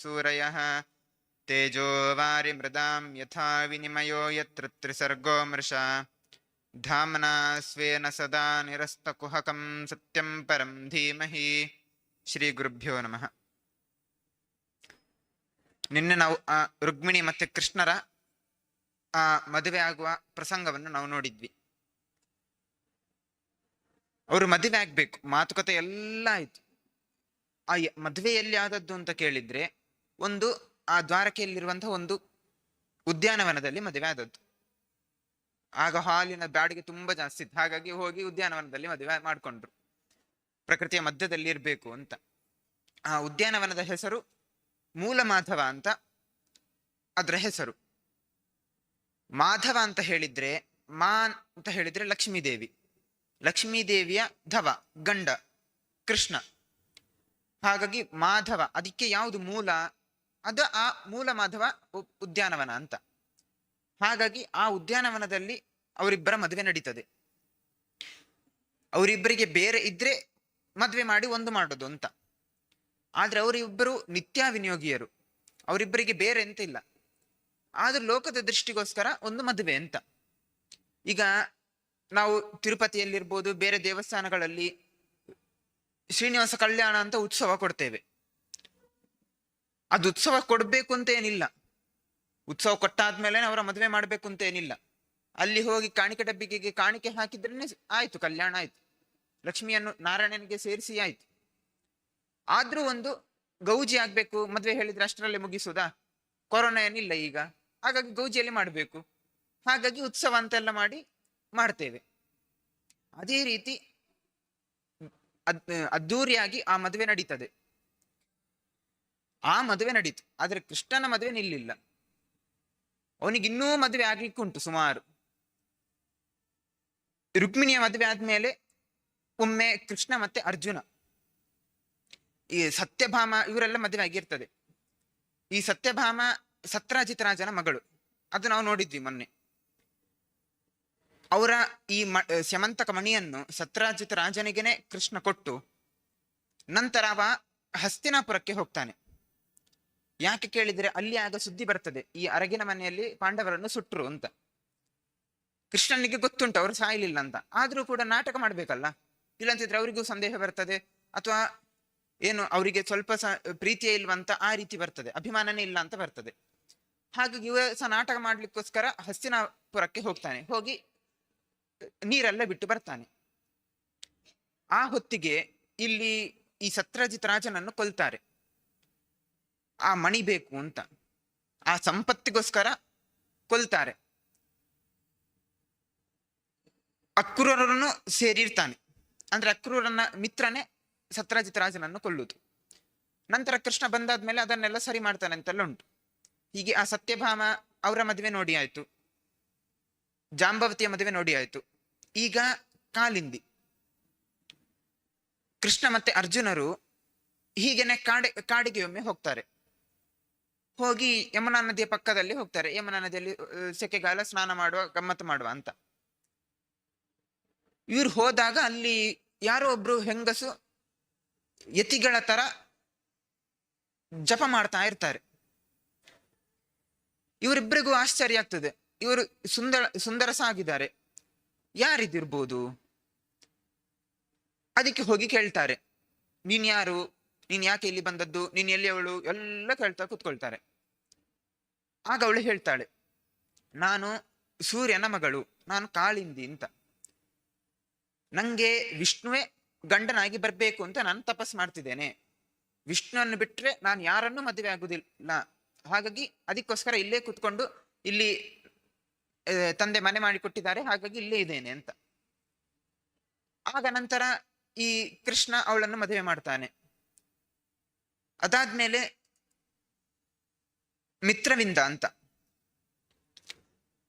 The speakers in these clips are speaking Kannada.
सूरयः तेजो वारिमृदां यथा विनिमयो यत्र त्रिसर्गो मृषा धाम्ना स्वेन सदा निरस्तकुहकं सत्यं परं धीमहि ಶ್ರೀಗುರುಭ್ಯೋ ನಮಃ ನಿನ್ನೆ ನಾವು ಆ ರುಕ್ಮಿಣಿ ಮತ್ತೆ ಕೃಷ್ಣರ ಆ ಮದುವೆ ಆಗುವ ಪ್ರಸಂಗವನ್ನು ನಾವು ನೋಡಿದ್ವಿ ಅವರು ಮದುವೆ ಆಗ್ಬೇಕು ಮಾತುಕತೆ ಎಲ್ಲ ಆಯ್ತು ಆ ಯ- ಮದುವೆ ಎಲ್ಲಿ ಆದದ್ದು ಅಂತ ಕೇಳಿದ್ರೆ ಒಂದು ಆ ದ್ವಾರಕೆಯಲ್ಲಿರುವಂತಹ ಒಂದು ಉದ್ಯಾನವನದಲ್ಲಿ ಮದುವೆ ಆದದ್ದು. ಆಗ ಹಾಲಿನ ಬ್ಯಾಡಿಗೆ ತುಂಬಾ ಜಾಸ್ತಿ ಇತ್ತು. ಹಾಗಾಗಿ ಹೋಗಿ ಉದ್ಯಾನವನದಲ್ಲಿ ಮದುವೆ ಮಾಡ್ಕೊಂಡ್ರು. ಪ್ರಕೃತಿಯ ಮಧ್ಯದಲ್ಲಿ ಇರಬೇಕು ಅಂತ. ಆ ಉದ್ಯಾನವನದ ಹೆಸರು ಮೂಲ ಮಾಧವ ಅಂತ ಅದರ ಹೆಸರು. ಮಾಧವ ಅಂತ ಹೇಳಿದ್ರೆ, ಮಾ ಅಂತ ಹೇಳಿದ್ರೆ ಲಕ್ಷ್ಮೀದೇವಿ. ಲಕ್ಷ್ಮೀದೇವಿಯ ಧವ, ಗಂಡ, ಕೃಷ್ಣ. ಹಾಗಾಗಿ ಮಾಧವ, ಅದಕ್ಕೆ ಯಾವುದು ಮೂಲ? ಅದು ಆ ಮೂಲ ಮಾಧವ ಉದ್ಯಾನವನ ಅಂತ. ಹಾಗಾಗಿ ಆ ಉದ್ಯಾನವನದಲ್ಲಿ ಅವರಿಬ್ಬರ ಮದುವೆ ನಡೀತದೆ. ಅವರಿಬ್ಬರಿಗೆ ಬೇರೆ ಇದ್ರೆ ಮದುವೆ ಮಾಡಿ ಒಂದು ಮಾಡೋದು ಅಂತ. ಆದ್ರೆ ಅವರಿಬ್ಬರು ನಿತ್ಯ ವಿನಿಯೋಗಿಯರು. ಅವರಿಬ್ಬರಿಗೆ ಬೇರೆ ಅಂತ ಇಲ್ಲ. ಆದ್ರೂ ಲೋಕದ ದೃಷ್ಟಿಗೋಸ್ಕರ ಒಂದು ಮದುವೆ ಅಂತ. ಈಗ ನಾವು ತಿರುಪತಿಯಲ್ಲಿರ್ಬೋದು, ಬೇರೆ ದೇವಸ್ಥಾನಗಳಲ್ಲಿ ಶ್ರೀನಿವಾಸ ಕಲ್ಯಾಣ ಅಂತ ಉತ್ಸವ ಕೊಡ್ತೇವೆ. ಅದು ಉತ್ಸವ ಕೊಡ್ಬೇಕು ಅಂತ ಏನಿಲ್ಲ. ಉತ್ಸವ ಕೊಟ್ಟಾದ್ಮೇಲೆ ಅವರ ಮದುವೆ ಮಾಡ್ಬೇಕು ಅಂತ ಏನಿಲ್ಲ. ಅಲ್ಲಿ ಹೋಗಿ ಕಾಣಿಕೆ ಡಬ್ಬಿಗೆಗೆ ಕಾಣಿಕೆ ಹಾಕಿದ್ರೇನೆ ಆಯ್ತು, ಕಲ್ಯಾಣ ಆಯ್ತು. ಲಕ್ಷ್ಮಿಯನ್ನು ನಾರಾಯಣನಿಗೆ ಸೇರಿಸಿ ಆಯ್ತು. ಆದ್ರೂ ಒಂದು ಗೌಜಿ ಆಗ್ಬೇಕು, ಮದ್ವೆ ಹೇಳಿದ್ರೆ ಅಷ್ಟರಲ್ಲೇ ಮುಗಿಸೋದಾ ಕೊರೋನಾ ಏನಿಲ್ಲ ಈಗ. ಹಾಗಾಗಿ ಗೌಜಿಯಲ್ಲಿ ಮಾಡಬೇಕು. ಹಾಗಾಗಿ ಉತ್ಸವ ಅಂತೆಲ್ಲ ಮಾಡಿ ಮಾಡ್ತೇವೆ. ಅದೇ ರೀತಿ ಅದ್, ಅದ್ದೂರಿಯಾಗಿ ಆ ಮದುವೆ ನಡೀತದೆ. ಆ ಮದುವೆ ನಡೀತು, ಆದರೆ ಕೃಷ್ಣನ ಮದುವೆ ನಿಲ್ಲಿಲ್ಲ. ಅವನಿಗಿನ್ನೂ ಮದುವೆ ಆಗ್ಲಿಕ್ಕುಂಟು ಸುಮಾರು. ರುಕ್ಮಿಣಿಯ ಮದುವೆ ಆದ್ಮೇಲೆ ಒಮ್ಮೆ ಕೃಷ್ಣ ಮತ್ತೆ ಅರ್ಜುನ. ಈ ಸತ್ಯಭಾಮ ಇವರೆಲ್ಲ ಮದುವೆ ಆಗಿರ್ತದೆ. ಈ ಸತ್ಯಭಾಮ ಸತ್ರಾಜಿತ್ ರಾಜನ ಮಗಳು. ಅದು ನಾವು ನೋಡಿದ್ವಿ ಮೊನ್ನೆ. ಅವರ ಈ ಮ ಸ್ಯಮಂತಕ ಮಣಿಯನ್ನು ಸತ್ರಾಜಿತ್ ರಾಜನಿಗೆನೆ ಕೃಷ್ಣ ಕೊಟ್ಟು ನಂತರ ಅವ ಹಸ್ತಿನಾಪುರಕ್ಕೆ ಹೋಗ್ತಾನೆ. ಯಾಕೆ ಕೇಳಿದರೆ ಅಲ್ಲಿ ಆಗ ಸುದ್ದಿ ಬರ್ತದೆ. ಈ ಅರಗಿನ ಮನೆಯಲ್ಲಿ ಪಾಂಡವರನ್ನು ಸುಟ್ರು ಅಂತ. ಕೃಷ್ಣನಿಗೆ ಗೊತ್ತುಂಟು, ಅವರು ಸಾಯಲಿಲ್ಲ ಅಂತ. ಆದ್ರೂ ಕೂಡ ನಾಟಕ ಮಾಡ್ಬೇಕಲ್ಲ? ಇಲ್ಲಂತಿದ್ರೆ ಅವರಿಗೂ ಸಂದೇಹ ಬರ್ತದೆ? ಅಥವಾ ಏನು, ಅವರಿಗೆ ಸ್ವಲ್ಪ ಸ, ಪ್ರೀತಿಯೇ ಇಲ್ವಂತ ಆ ರೀತಿ ಬರ್ತದೆ. ಅಭಿಮಾನನೇ ಇಲ್ಲ ಅಂತ ಬರ್ತದೆ. ಹಾಗಾಗಿ ಇವ ಸಹ ನಾಟಕ ಮಾಡ್ಲಿಕ್ಕೋಸ್ಕರ ಹಸ್ತಿನಾಪುರಕ್ಕೆ ಹೋಗ್ತಾನೆ. ಹೋಗಿ ನೀರೆಲ್ಲ ಬಿಟ್ಟು ಬರ್ತಾನೆ. ಆ ಹೊತ್ತಿಗೆ ಇಲ್ಲಿ ಈ ಸತ್ರಜಿತ್ ರಾಜನನ್ನು ಕೊಲ್ತಾರೆ. ಆ ಮಣಿ ಬೇಕು ಅಂತ. ಆ ಸಂಪತ್ತಿಗೋಸ್ಕರ ಕೊಲ್ತಾರೆ. ಅಕ್ರೂರರನ್ನು ಸೇರಿರ್ತಾನೆ. ಅಂದ್ರೆ ಅಕ್ರೂರನ ಮಿತ್ರನೇ ಸತ್ರಾಜಿತ್ ರಾಜನನ್ನು ಕೊಲ್ಲುದು. ನಂತರ ಕೃಷ್ಣ ಬಂದಾದ್ಮೇಲೆ ಅದನ್ನೆಲ್ಲ ಸರಿ ಮಾಡ್ತಾನೆ ಅಂತೆಲ್ಲ ಉಂಟು. ಹೀಗೆ ಆ ಸತ್ಯಭಾಮ ಅವರ ಮದುವೆ ನೋಡಿ ಆಯ್ತು. ಜಾಂಬವತಿಯ ಮದುವೆ ನೋಡಿ ಆಯ್ತು. ಈಗ ಕಾಲಿಂದಿ. ಕೃಷ್ಣ ಮತ್ತೆ ಅರ್ಜುನರು ಹೀಗೆನೆ ಕಾಡಿ, ಕಾಡಿಗೆ ಒಮ್ಮೆ ಹೋಗ್ತಾರೆ. ಹೋಗಿ ಯಮುನಾ ನದಿಯ ಪಕ್ಕದಲ್ಲಿ ಹೋಗ್ತಾರೆ. ಯಮುನಾ ನದಿಯಲ್ಲಿ ಸೆಕೆಗಾಲ ಸ್ನಾನ ಮಾಡುವ, ಗಮ್ಮತ್ತು ಮಾಡುವ ಅಂತ. ಇವ್ರು ಹೋದಾಗ ಅಲ್ಲಿ ಯಾರೋ ಒಬ್ರು ಹೆಂಗಸು ಯತಿಗಳ ತರ ಜಪ ಮಾಡ್ತಾ ಇರ್ತಾರೆ. ಇವರಿಬ್ಬರಿಗೂ ಆಶ್ಚರ್ಯ ಆಗ್ತದೆ. ಇವರು ಸುಂದರ ಸುಂದರಸ ಆಗಿದ್ದಾರೆ ಯಾರಿದಿರ್ಬೋದು? ಅದಕ್ಕೆ ಹೋಗಿ ಕೇಳ್ತಾರೆ. ನೀನ್ ಯಾರು? ನೀನ್ ಯಾಕೆ ಇಲ್ಲಿ ಬಂದದ್ದು? ನೀನ್ ಎಲ್ಲಿ ಅವಳು? ಎಲ್ಲ ಕೇಳ್ತಾ ಕೂತ್ಕೊಳ್ತಾರೆ. ಆಗ ಅವಳು ಹೇಳ್ತಾಳೆ, ನಾನು ಸೂರ್ಯನ ಮಗಳು, ನಾನು ಕಾಳಿಂದಿ ಅಂತ. ನಂಗೆ ವಿಷ್ಣುವೇ ಗಂಡನಾಗಿ ಬರ್ಬೇಕು ಅಂತ ನಾನು ತಪಸ್ ಮಾಡ್ತಿದ್ದೇನೆ. ವಿಷ್ಣುವನ್ನು ಬಿಟ್ರೆ ನಾನು ಯಾರನ್ನೂ ಮದುವೆ ಆಗುದಿಲ್ಲ. ಹಾಗಾಗಿ ಅದಕ್ಕೋಸ್ಕರ ಇಲ್ಲೇ ಕುತ್ಕೊಂಡು ಇಲ್ಲಿ ತಂದೆ ಮನೆ ಮಾಡಿ ಕೊಟ್ಟಿದ್ದಾರೆ, ಹಾಗಾಗಿ ಇಲ್ಲೇ ಇದ್ದೇನೆ ಅಂತ. ಆಗ ನಂತರ ಈ ಕೃಷ್ಣ ಅವಳನ್ನು ಮದುವೆ ಮಾಡ್ತಾನೆ. ಅದಾದ್ಮೇಲೆ ಮಿತ್ರವಿಂದ ಅಂತ.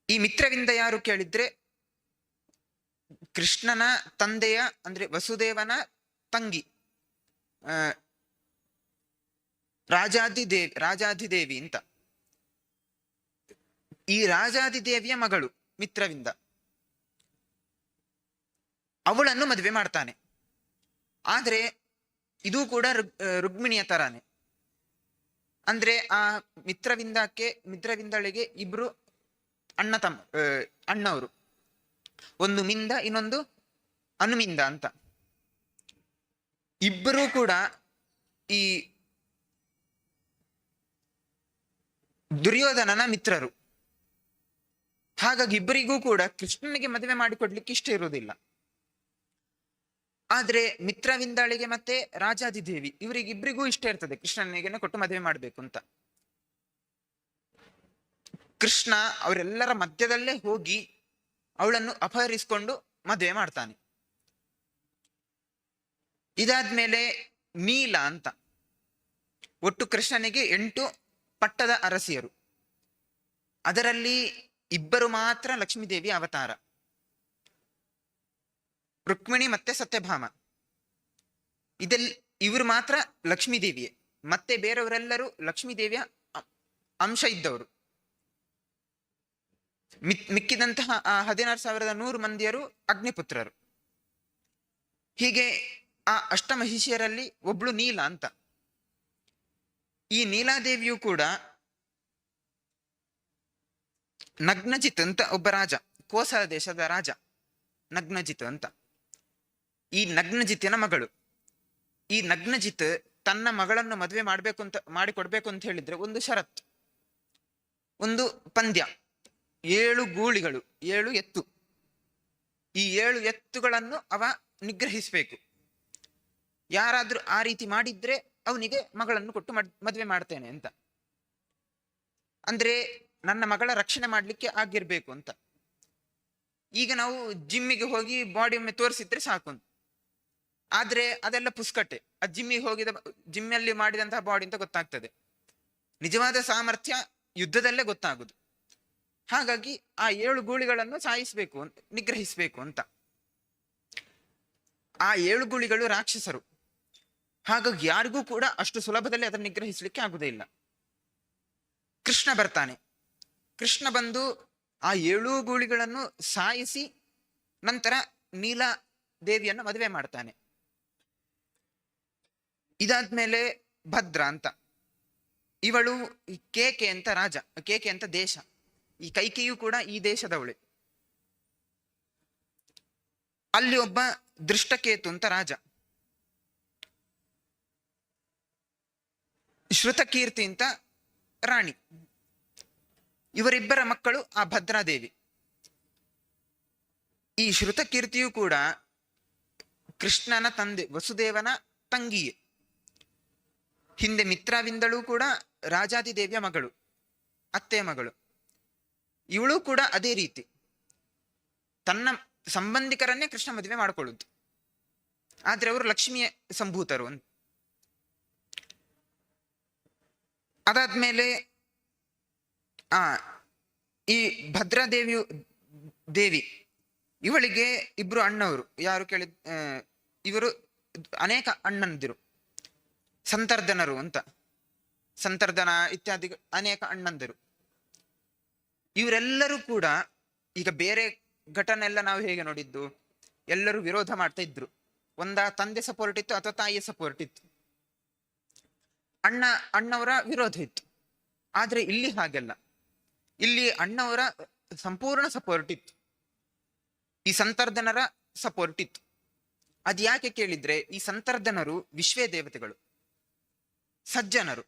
ಈ ಮಿತ್ರವಿಂದ ಯಾರು ಕೇಳಿದ್ರೆ, ಕೃಷ್ಣನ ತಂದೆಯ, ಅಂದ್ರೆ ವಸುದೇವನ ತಂಗಿ ರಾಜಾದಿದೇವಿ ರಾಜಾದಿದೇವಿ ಅಂತ. ಈ ರಾಜಾದಿದೇವಿಯ ಮಗಳು ಮಿತ್ರವಿಂದ. ಅವಳನ್ನು ಮದುವೆ ಮಾಡ್ತಾನೆ. ಆದ್ರೆ, ಇದು ಕೂಡ ರುಗ್ಮಿಣಿಯ ತರಾನೆ. ಅಂದ್ರೆ ಆ ಮಿತ್ರವಿಂದಕ್ಕೆ, ಮಿತ್ರವಿಂದಳಿಗೆ ಇಬ್ರು ಅಣ್ಣ ತಮ್ಮ ಅಣ್ಣವರು. ಒಂದು ಮಿಂದ, ಇನ್ನೊಂದು ಅನುಮಿಂದ ಅಂತ. ಇಬ್ಬರೂ ಕೂಡ ಈ ದುರ್ಯೋಧನನ ಮಿತ್ರರು. ಹಾಗಾಗಿ ಇಬ್ಬರಿಗೂ ಕೂಡ ಕೃಷ್ಣನಿಗೆ ಮದುವೆ ಮಾಡಿಕೊಡ್ಲಿಕ್ಕೆ ಇಷ್ಟ ಇರುವುದಿಲ್ಲ. ಆದ್ರೆ ಮಿತ್ರವಿಂದಾಳಿಗೆ ಮತ್ತೆ ರಾಜಾದಿದೇವಿ ಇವರಿಗಿಬ್ಬರಿಗೂ ಇಷ್ಟ ಇರ್ತದೆ. ಕೃಷ್ಣನಿಗೆ ಕೊಟ್ಟು ಮದುವೆ ಮಾಡ್ಬೇಕು ಅಂತ. ಕೃಷ್ಣ ಅವರೆಲ್ಲರ ಮಧ್ಯದಲ್ಲೇ ಹೋಗಿ ಅವಳನ್ನು ಅಪಹರಿಸಿಕೊಂಡು ಮದುವೆ ಮಾಡ್ತಾನೆ. ಇದಾದ್ಮೇಲೆ ನೀಲ ಅಂತ. ಒಟ್ಟು ಕೃಷ್ಣನಿಗೆ ಎಂಟು ಪಟ್ಟದ ಅರಸಿಯರು. ಅದರಲ್ಲಿ ಇಬ್ಬರು ಮಾತ್ರ ಲಕ್ಷ್ಮೀದೇವಿ ಅವತಾರ. ರುಕ್ಮಿಣಿ ಮತ್ತೆ ಸತ್ಯಭಾಮ. ಇದೆಲ್, ಇವರು ಮಾತ್ರ ಲಕ್ಷ್ಮೀದೇವಿಯೇ ಮತ್ತೆ ಬೇರೆಯವರೆಲ್ಲರೂ ಲಕ್ಷ್ಮೀದೇವಿಯ ಅಂಶ ಇದ್ದವರು. ಮಿಕ್ ಮಿಕ್ಕಿದಂತಹ ಆ ಹದಿನಾರು ಸಾವಿರದ ನೂರು ಮಂದಿಯರು ಅಗ್ನಿಪುತ್ರರು. ಹೀಗೆ ಆ ಅಷ್ಟಮಹಿಷಿಯರಲ್ಲಿ ಒಬ್ಳು ನೀಲ ಅಂತ. ಈ ನೀಲಾದೇವಿಯು ಕೂಡ ನಗ್ನಜಿತ್ ಅಂತ ಒಬ್ಬ ರಾಜ, ಕೋಸಲ ದೇಶದ ರಾಜ, ನಗ್ನಜಿತ್ ಅಂತ. ಈ ನಗ್ನಜಿತ್ತಿನ ಮಗಳು. ಈ ನಗ್ನಜಿತ್ ತನ್ನ ಮಗಳನ್ನು ಮದುವೆ ಮಾಡ್ಬೇಕು ಅಂತ ಮಾಡಿಕೊಡ್ಬೇಕು ಅಂತ ಹೇಳಿದ್ರೆ ಒಂದು ಷರತ್ತು. ಒಂದು ಪಂದ್ಯ. ಏಳು ಗೂಳಿಗಳು, ಏಳು ಎತ್ತು. ಈ ಏಳು ಎತ್ತುಗಳನ್ನು ಅವ ನಿಗ್ರಹಿಸಬೇಕು. ಯಾರಾದ್ರೂ ಆ ರೀತಿ ಮಾಡಿದ್ರೆ ಅವನಿಗೆ ಮಗಳನ್ನು ಕೊಟ್ಟು ಮದ್- ಮದುವೆ ಮಾಡ್ತೇನೆ ಅಂತ. ಅಂದ್ರೆ ನನ್ನ ಮಗಳ ರಕ್ಷಣೆ ಮಾಡ್ಲಿಕ್ಕೆ ಆಗಿರ್ಬೇಕು ಅಂತ. ಈಗ ನಾವು ಜಿಮ್ಮಿಗೆ ಹೋಗಿ ಬಾಡಿ ಒಮ್ಮೆ ತೋರಿಸಿದ್ರೆ ಸಾಕು ಅಂತ. ಆದ್ರೆ ಅದೆಲ್ಲ ಪುಸ್ಕಟ್ಟೆ ಆ ಜಿಮ್ಮಿಗೆ ಹೋಗಿದ ಜಿಮ್ಮಲ್ಲಿ ಮಾಡಿದಂತಹ ಬಾಡಿ ಅಂತ ಗೊತ್ತಾಗ್ತದೆ. ನಿಜವಾದ ಸಾಮರ್ಥ್ಯ ಯುದ್ಧದಲ್ಲೇ ಗೊತ್ತಾಗುದು. ಹಾಗಾಗಿ ಆ ಏಳು ಗೂಳಿಗಳನ್ನು ಸಾಯಿಸಬೇಕು ನಿಗ್ರಹಿಸಬೇಕು ಅಂತ. ಆ ಏಳು ಗೂಳಿಗಳು ರಾಕ್ಷಸರು. ಹಾಗಾಗಿ ಯಾರಿಗೂ ಕೂಡ ಅಷ್ಟು ಸುಲಭದಲ್ಲಿ ಅದನ್ನು ನಿಗ್ರಹಿಸಲಿಕ್ಕೆ ಆಗುದೇ ಇಲ್ಲ. ಕೃಷ್ಣ ಬರ್ತಾನೆ. ಕೃಷ್ಣ ಬಂದು ಆ ಏಳು ಗೂಳಿಗಳನ್ನು ಸಾಯಿಸಿ ನಂತರ ನೀಲ ದೇವಿಯನ್ನು ಮದುವೆ ಮಾಡ್ತಾನೆ. ಇದಾದ್ಮೇಲೆ ಭದ್ರ ಅಂತ. ಇವಳು ಕೇಕೆ ಅಂತ ರಾಜ, ಕೇಕೆ ಅಂತ ದೇಶ. ಈ ಕೈಕೆಯು ಕೂಡ ಈ ದೇಶದವಳೆ. ಅಲ್ಲಿ ಒಬ್ಬ ದೃಷ್ಟಕೇತು ಅಂತ ರಾಜ. ಶ್ರುತಕೀರ್ತಿ ಅಂತ ರಾಣಿ. ಇವರಿಬ್ಬರ ಮಕ್ಕಳು ಆ ಭದ್ರಾದೇವಿ. ಈ ಶ್ರುತಕೀರ್ತಿಯು ಕೂಡ ಕೃಷ್ಣನ ತಂದೆ, ವಸುದೇವನ ತಂಗಿಯೇ. ಹಿಂದೆ ಮಿತ್ರವಿಂದಳು ಕೂಡ ರಾಜಾದಿದೇವಿಯ ಮಗಳು, ಅತ್ತೆಯ ಮಗಳು. ಇವಳು ಕೂಡ ಅದೇ ರೀತಿ. ತನ್ನ ಸಂಬಂಧಿಕರನ್ನೇ ಕೃಷ್ಣ ಮದುವೆ ಮಾಡಿಕೊಳ್ಳುದು. ಆದ್ರೆ ಅವರು ಲಕ್ಷ್ಮಿಯ ಸಂಭೂತರು ಅಂತ. ಅದಾದ್ಮೇಲೆ, ಆ, ಈ ಭದ್ರಾದೇವಿಯು, ದೇವಿ, ಇವಳಿಗೆ ಇಬ್ರು ಅಣ್ಣವರು. ಯಾರು ಕೇಳಿದ ಇವರು ಅನೇಕ ಅಣ್ಣಂದಿರು. ಸಂತರ್ಧನರು ಅಂತ. ಸಂತರ್ಧನ ಇತ್ಯಾದಿ ಅನೇಕ ಅಣ್ಣಂದಿರು. ಇವರೆಲ್ಲರೂ ಕೂಡ ಈಗ ಬೇರೆ ಘಟನೆ ಎಲ್ಲ ನಾವು ಹೇಗೆ ನೋಡಿದ್ದು? ಎಲ್ಲರೂ ವಿರೋಧ ಮಾಡ್ತಾ ಇದ್ರು. ಒಂದ ತಂದೆ ಸಪೋರ್ಟ್ ಇತ್ತು ಅಥವಾ ತಾಯಿಯ ಸಪೋರ್ಟ್ ಇತ್ತು. ಅಣ್ಣ, ಅಣ್ಣವರ ವಿರೋಧ ಇತ್ತು. ಆದ್ರೆ ಇಲ್ಲಿ ಹಾಗೆಲ್ಲ. ಇಲ್ಲಿ ಅಣ್ಣವರ ಸಂಪೂರ್ಣ ಸಪೋರ್ಟ್ ಇತ್ತು. ಈ ಸಂತರ್ಧನರ ಸಪೋರ್ಟ್ ಇತ್ತು. ಅದ್ಯಾಕೆ ಕೇಳಿದ್ರೆ ಈ ಸಂತರ್ಧನರು ವಿಶ್ವೇ ದೇವತೆಗಳು ಸಜ್ಜನರು.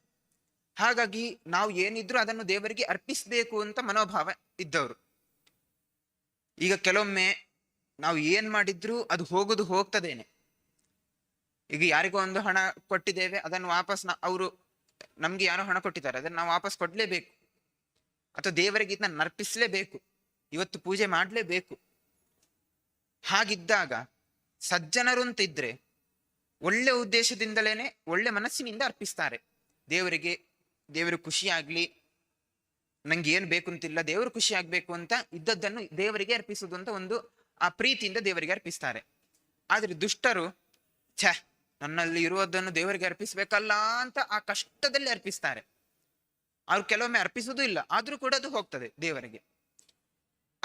ಹಾಗಾಗಿ ನಾವು ಏನಿದ್ರು ಅದನ್ನು ದೇವರಿಗೆ ಅರ್ಪಿಸಬೇಕು ಅಂತ ಮನೋಭಾವ ಇದ್ದವರು. ಈಗ ಕೆಲವೊಮ್ಮೆ ನಾವು ಏನ್ ಮಾಡಿದ್ರು ಅದು ಹೋಗುದು ಹೋಗ್ತದೇನೆ. ಈಗ ಯಾರಿಗೋ ಒಂದು ಹಣ ಕೊಟ್ಟಿದ್ದೇವೆ, ಅದನ್ನು ವಾಪಸ್ ಅವರು ನಮ್ಗೆ ಯಾರೋ ಹಣ ಕೊಟ್ಟಿದ್ದಾರೆ, ಅದನ್ನು ನಾವು ವಾಪಸ್ ಕೊಡ್ಲೇಬೇಕು. ಅಥವಾ ದೇವರಿಗೆ ಇದನ್ನ ಅರ್ಪಿಸ್ಲೇಬೇಕು. ಇವತ್ತು ಪೂಜೆ ಮಾಡ್ಲೇಬೇಕು. ಹಾಗಿದ್ದಾಗ ಸಜ್ಜನರು ಅಂತ ಇದ್ರೆ ಒಳ್ಳೆ ಉದ್ದೇಶದಿಂದಲೇನೆ ಒಳ್ಳೆ ಮನಸ್ಸಿನಿಂದ ಅರ್ಪಿಸ್ತಾರೆ. ದೇವರಿಗೆ, ದೇವರು ಖುಷಿಯಾಗ್ಲಿ, ನಂಗೆ ಏನು ಬೇಕು ಅಂತಿಲ್ಲ, ದೇವರು ಖುಷಿ ಆಗ್ಬೇಕು ಅಂತ ಇದ್ದದ್ದನ್ನು ದೇವರಿಗೆ ಅರ್ಪಿಸುವುದು ಅಂತ ಒಂದು ಆ ಪ್ರೀತಿಯಿಂದ ದೇವರಿಗೆ ಅರ್ಪಿಸ್ತಾರೆ. ಆದ್ರೆ ದುಷ್ಟರು, ಛ, ನನ್ನಲ್ಲಿ ಇರುವುದನ್ನು ದೇವರಿಗೆ ಅರ್ಪಿಸ್ಬೇಕಲ್ಲ ಅಂತ ಆ ಕಷ್ಟದಲ್ಲಿ ಅರ್ಪಿಸ್ತಾರೆ. ಅವ್ರು ಕೆಲವೊಮ್ಮೆ ಅರ್ಪಿಸುವುದೂ ಇಲ್ಲ, ಆದ್ರೂ ಕೂಡ ಅದು ಹೋಗ್ತದೆ ದೇವರಿಗೆ.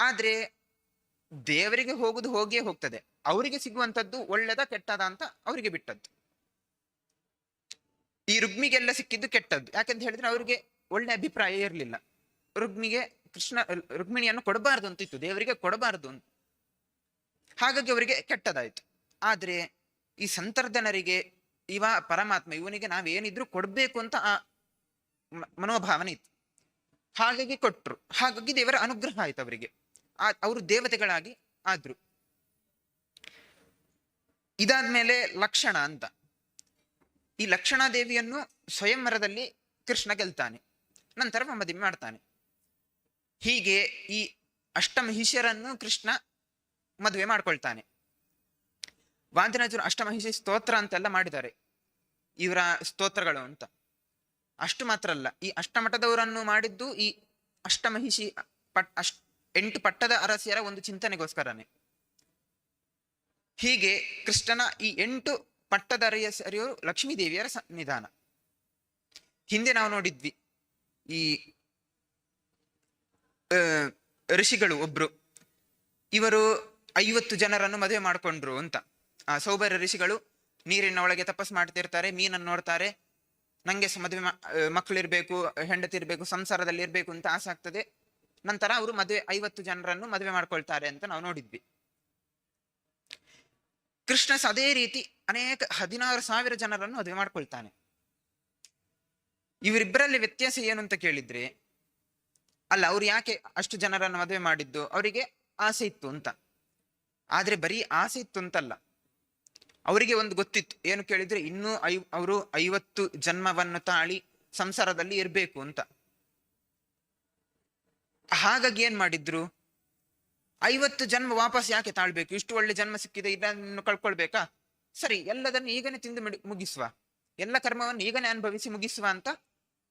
ಆದ್ರೆ ದೇವರಿಗೆ ಹೋಗುದು ಹೋಗಿಯೇ ಹೋಗ್ತದೆ. ಅವರಿಗೆ ಸಿಗುವಂತದ್ದು ಒಳ್ಳೆದ, ಕೆಟ್ಟದ ಅಂತ ಅವರಿಗೆ ಬಿಟ್ಟದ್ದು. ಈ ರುಗ್ಮಿಗೆಲ್ಲ ಸಿಕ್ಕಿದ್ದು ಕೆಟ್ಟದ್ದು. ಯಾಕೆಂತ ಹೇಳಿದ್ರೆ ಅವರಿಗೆ ಒಳ್ಳೆ ಅಭಿಪ್ರಾಯ ಇರಲಿಲ್ಲ. ರುಗ್ಮಿಗೆ ಕೃಷ್ಣ, ರುಗ್ಮಿಣಿಯನ್ನು ಕೊಡಬಾರದು ಅಂತ ಇತ್ತು, ದೇವರಿಗೆ ಕೊಡಬಾರದು ಅಂತ. ಹಾಗಾಗಿ ಅವರಿಗೆ ಕೆಟ್ಟದಾಯ್ತು. ಆದ್ರೆ ಈ ಸಂತರ್ಧನರಿಗೆ, ಇವ ಪರಮಾತ್ಮ, ಇವನಿಗೆ ನಾವೇನಿದ್ರು ಕೊಡ್ಬೇಕು ಅಂತ ಆ ಮನೋಭಾವನೆ ಇತ್ತು. ಹಾಗಾಗಿ ಕೊಟ್ರು. ಹಾಗಾಗಿ ದೇವರ ಅನುಗ್ರಹ ಆಯ್ತು ಅವರಿಗೆ. ಅವರು ದೇವತೆಗಳಾಗಿ ಆದ್ರು. ಇದಾದ್ಮೇಲೆ ಲಕ್ಷಣ ಅಂತ. ಈ ಲಕ್ಷಣ ದೇವಿಯನ್ನು ಸ್ವಯಂವರದಲ್ಲಿ ಕೃಷ್ಣ ಗೆಲ್ತಾನೆ. ನಂತರ ಮದುವೆ ಮಾಡ್ತಾನೆ. ಹೀಗೆ ಈ ಅಷ್ಟಮಹಿಷರನ್ನು ಕೃಷ್ಣ ಮದುವೆ ಮಾಡ್ಕೊಳ್ತಾನೆ. ವಾದಿನಾಜರು ಅಷ್ಟಮಹಿಷಿ ಸ್ತೋತ್ರ ಅಂತೆಲ್ಲ ಮಾಡಿದ್ದಾರೆ. ಇವರ ಸ್ತೋತ್ರಗಳು ಅಂತ. ಅಷ್ಟು ಮಾತ್ರ ಅಲ್ಲ. ಈ ಅಷ್ಟಮಠದವರನ್ನು ಮಾಡಿದ್ದು ಈ ಅಷ್ಟಮಹಿಷಿ ಪಟ್ ಅಷ್ಟ್ ಎಂಟು ಪಟ್ಟದ ಅರಸಿಯರ ಒಂದು ಚಿಂತನೆಗೋಸ್ಕರನೇ. ಹೀಗೆ ಕೃಷ್ಣನ ಈ ಎಂಟು ಪಟ್ಟದರೆಯ ಸರಿಯೋರು ಲಕ್ಷ್ಮೀ ದೇವಿಯರ ಸನ್ನಿಧಾನ. ಹಿಂದೆ ನಾವು ನೋಡಿದ್ವಿ ಈ ಋಷಿಗಳು ಒಬ್ರು. ಇವರು ಐವತ್ತು ಜನರನ್ನು ಮದುವೆ ಮಾಡಿಕೊಂಡ್ರು ಅಂತ. ಆ ಸೌಬರ ಋಷಿಗಳು ನೀರಿನ ಒಳಗೆ ತಪಸ್ ಮಾಡ್ತಿರ್ತಾರೆ, ಮೀನನ್ನು ನೋಡ್ತಾರೆ. ನಂಗೆ ಮದುವೆ ಮಕ್ಕಳಿರ್ಬೇಕು, ಹೆಂಡತಿ ಇರಬೇಕು, ಸಂಸಾರದಲ್ಲಿ ಇರಬೇಕು ಅಂತ ಆಸೆ ಆಗ್ತದೆ. ನಂತರ ಅವರು ಮದುವೆ ಐವತ್ತು ಜನರನ್ನು ಮದುವೆ ಮಾಡ್ಕೊಳ್ತಾರೆ ಅಂತ ನಾವು ನೋಡಿದ್ವಿ. ಕೃಷ್ಣ ಅದೇ ರೀತಿ ಅನೇಕ ಹದಿನಾರು ಸಾವಿರ ಜನರನ್ನು ಮದುವೆ ಮಾಡ್ಕೊಳ್ತಾನೆ. ಇವರಿಬ್ಬರಲ್ಲಿ ವ್ಯತ್ಯಾಸ ಏನು ಅಂತ ಕೇಳಿದ್ರೆ, ಅಲ್ಲ, ಅವ್ರು ಯಾಕೆ ಅಷ್ಟು ಜನರನ್ನು ಮದುವೆ ಮಾಡಿದ್ದು? ಅವರಿಗೆ ಆಸೆ ಇತ್ತು ಅಂತ. ಆದ್ರೆ ಬರೀ ಆಸೆ ಇತ್ತು ಅಂತಲ್ಲ. ಅವರಿಗೆ ಒಂದು ಗೊತ್ತಿತ್ತು. ಏನು ಕೇಳಿದ್ರೆ, ಇನ್ನೂ ಐ, ಅವರು ಐವತ್ತು ಜನ್ಮವನ್ನು ತಾಳಿ ಸಂಸಾರದಲ್ಲಿ ಇರಬೇಕು ಅಂತ. ಹಾಗಾಗಿ ಏನ್ ಮಾಡಿದ್ರು? ಐವತ್ತು ಜನ್ಮ ವಾಪಸ್ ಯಾಕೆ ತಾಳ್ಬೇಕು? ಇಷ್ಟು ಒಳ್ಳೆ ಜನ್ಮ ಸಿಕ್ಕಿದೆ, ಇದನ್ನು ಕಳ್ಕೊಳ್ಬೇಕಾ? ಸರಿ, ಎಲ್ಲದನ್ನು ಈಗನೇ ತಿಂದು ಮುಗಿಸುವ. ಎಲ್ಲ ಕರ್ಮವನ್ನು ಈಗನೇ ಅನುಭವಿಸಿ ಮುಗಿಸುವ ಅಂತ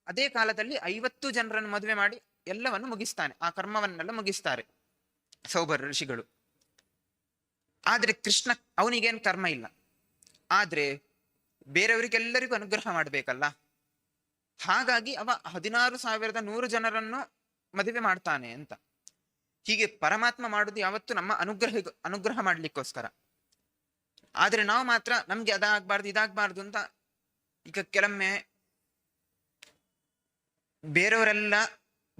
ಅದೇ ಕಾಲದಲ್ಲಿ ಐವತ್ತು ಜನರನ್ನು ಮದುವೆ ಮಾಡಿ ಎಲ್ಲವನ್ನು ಮುಗಿಸ್ತಾನೆ. ಆ ಕರ್ಮವನ್ನೆಲ್ಲ ಮುಗಿಸ್ತಾರೆ ಸೌಭರ ಋಷಿಗಳು. ಆದ್ರೆ ಕೃಷ್ಣ, ಅವನಿಗೇನು ಕರ್ಮ ಇಲ್ಲ. ಆದ್ರೆ ಬೇರೆಯವರಿಗೆಲ್ಲರಿಗೂ ಅನುಗ್ರಹ ಮಾಡಬೇಕಲ್ಲ? ಹಾಗಾಗಿ ಅವ ಹದಿನಾರು ಸಾವಿರದ ನೂರು ಜನರನ್ನು ಮದುವೆ ಮಾಡ್ತಾನೆ ಅಂತ. ಹೀಗೆ ಪರಮಾತ್ಮ ಮಾಡೋದು ಯಾವತ್ತು ನಮ್ಮ ಅನುಗ್ರಹ ಅನುಗ್ರಹ ಮಾಡ್ಲಿಕ್ಕೋಸ್ಕರ. ಆದ್ರೆ ನಾವು ಮಾತ್ರ ನಮ್ಗೆ ಅದಾಗ್ಬಾರ್ದು, ಇದಾಗ್ಬಾರ್ದು ಅಂತ ಈಗ ಕೆಲವೊಮ್ಮೆ ಬೇರೆಯವರೆಲ್ಲ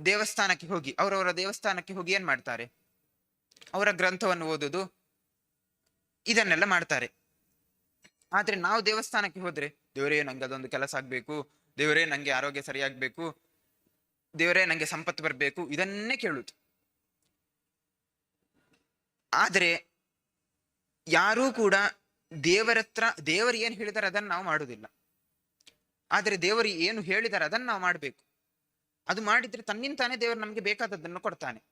ದೇವಸ್ಥಾನಕ್ಕೆ ಹೋಗಿ, ಅವರವರ ದೇವಸ್ಥಾನಕ್ಕೆ ಹೋಗಿ ಏನ್ ಮಾಡ್ತಾರೆ? ಅವರ ಗ್ರಂಥವನ್ನು ಓದುದು, ಇದನ್ನೆಲ್ಲ ಮಾಡ್ತಾರೆ. ಆದ್ರೆ ನಾವು ದೇವಸ್ಥಾನಕ್ಕೆ ಹೋದ್ರೆ, ದೇವರೇ ನಂಗೆ ಅದೊಂದು ಕೆಲಸ ಆಗ್ಬೇಕು, ದೇವರೇ ನಂಗೆ ಆರೋಗ್ಯ ಸರಿಯಾಗ್ಬೇಕು, ದೇವರೇ ನಂಗೆ ಸಂಪತ್ತು ಬರಬೇಕು, ಇದನ್ನೇ ಕೇಳುದು. ಆದ್ರೆ ಯಾರೂ ಕೂಡ ದೇವರತ್ರ, ದೇವರು ಏನು ಹೇಳಿದಾರೆ ಅದನ್ನು ನಾವು ಮಾಡುವುದಿಲ್ಲ. ಆದರೆ ದೇವರು ಏನು ಹೇಳಿದಾರೆ ಅದನ್ನು ನಾವು ಮಾಡಬೇಕು. ಅದು ಮಾಡಿದ್ರೆ ತನ್ನಿಂತಾನೇ ದೇವರು ನಮಗೆ ಬೇಕಾದದ್ದನ್ನು ಕೊಡ್ತಾನೆ.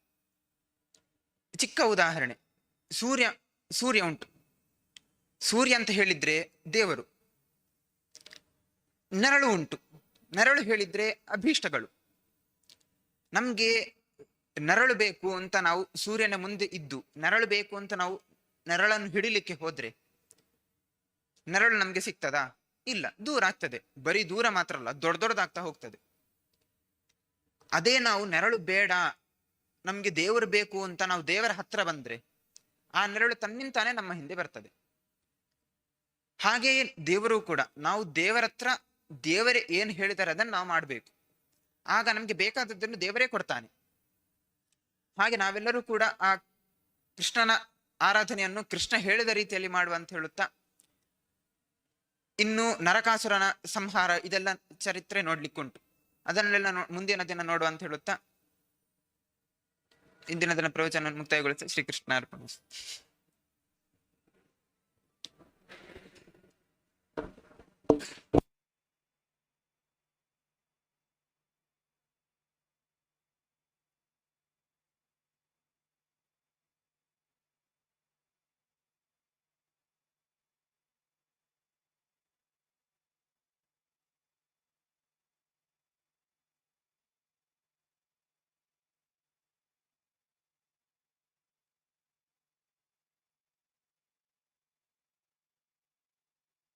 ಚಿಕ್ಕ ಉದಾಹರಣೆ. ಸೂರ್ಯ ಸೂರ್ಯ ಉಂಟು. ಸೂರ್ಯ ಅಂತ ಹೇಳಿದ್ರೆ ದೇವರು. ನೆರಳು ಉಂಟು. ನೆರಳು ಹೇಳಿದ್ರೆ ಅಭೀಷ್ಟಗಳು. ನಮ್ಗೆ ನೆರಳು ಬೇಕು ಅಂತ ನಾವು ಸೂರ್ಯನ ಮುಂದೆ ಇದ್ದು ನೆರಳು ಬೇಕು ಅಂತ ನಾವು ನೆರಳನ್ನು ಹಿಡಿಲಿಕ್ಕೆ ಹೋದ್ರೆ ನೆರಳು ನಮ್ಗೆ ಸಿಗ್ತದಾ? ಇಲ್ಲ, ದೂರ ಆಗ್ತದೆ. ಬರೀ ದೂರ ಮಾತ್ರ ಅಲ್ಲ, ದೊಡ್ಡ ದೊಡ್ಡದಾಗ್ತಾ ಹೋಗ್ತದೆ. ಅದೇ ನಾವು ನೆರಳು ಬೇಡ, ನಮ್ಗೆ ದೇವರು ಬೇಕು ಅಂತ ನಾವು ದೇವರ ಹತ್ರ ಬಂದ್ರೆ ಆ ನೆರಳು ತನ್ನಿಂತಾನೆ ನಮ್ಮ ಹಿಂದೆ ಬರ್ತದೆ. ಹಾಗೆಯೇ ದೇವರು ಕೂಡ, ನಾವು ದೇವರ ಹತ್ರ ದೇವರೇ ಏನು ಹೇಳಿದಾರೆ ಅದನ್ನ ನಾವು ಮಾಡಬೇಕು. ಆಗ ನಮ್ಗೆ ಬೇಕಾದದ್ದನ್ನು ದೇವರೇ ಕೊಡ್ತಾನೆ. ಹಾಗೆ ನಾವೆಲ್ಲರೂ ಕೂಡ ಆ ಕೃಷ್ಣನ ಆರಾಧನೆಯನ್ನು ಕೃಷ್ಣ ಹೇಳಿದ ರೀತಿಯಲ್ಲಿ ಮಾಡುವಂತ ಹೇಳುತ್ತಾ, ಇನ್ನು ನರಕಾಸುರನ ಸಂಹಾರ ಇದೆಲ್ಲ ಚರಿತ್ರೆ ನೋಡ್ಲಿಕ್ಕುಂಟು ಅದನ್ನೆಲ್ಲ ಮುಂದಿನ ದಿನ ನೋಡುವ ಅಂತ ಹೇಳುತ್ತಾ, ಇಂದಿನ ದಿನ ಪ್ರವಚನ ಮುಕ್ತಾಯಗೊಳಿಸಿ ಶ್ರೀಕೃಷ್ಣ ಅರ್ಪಣ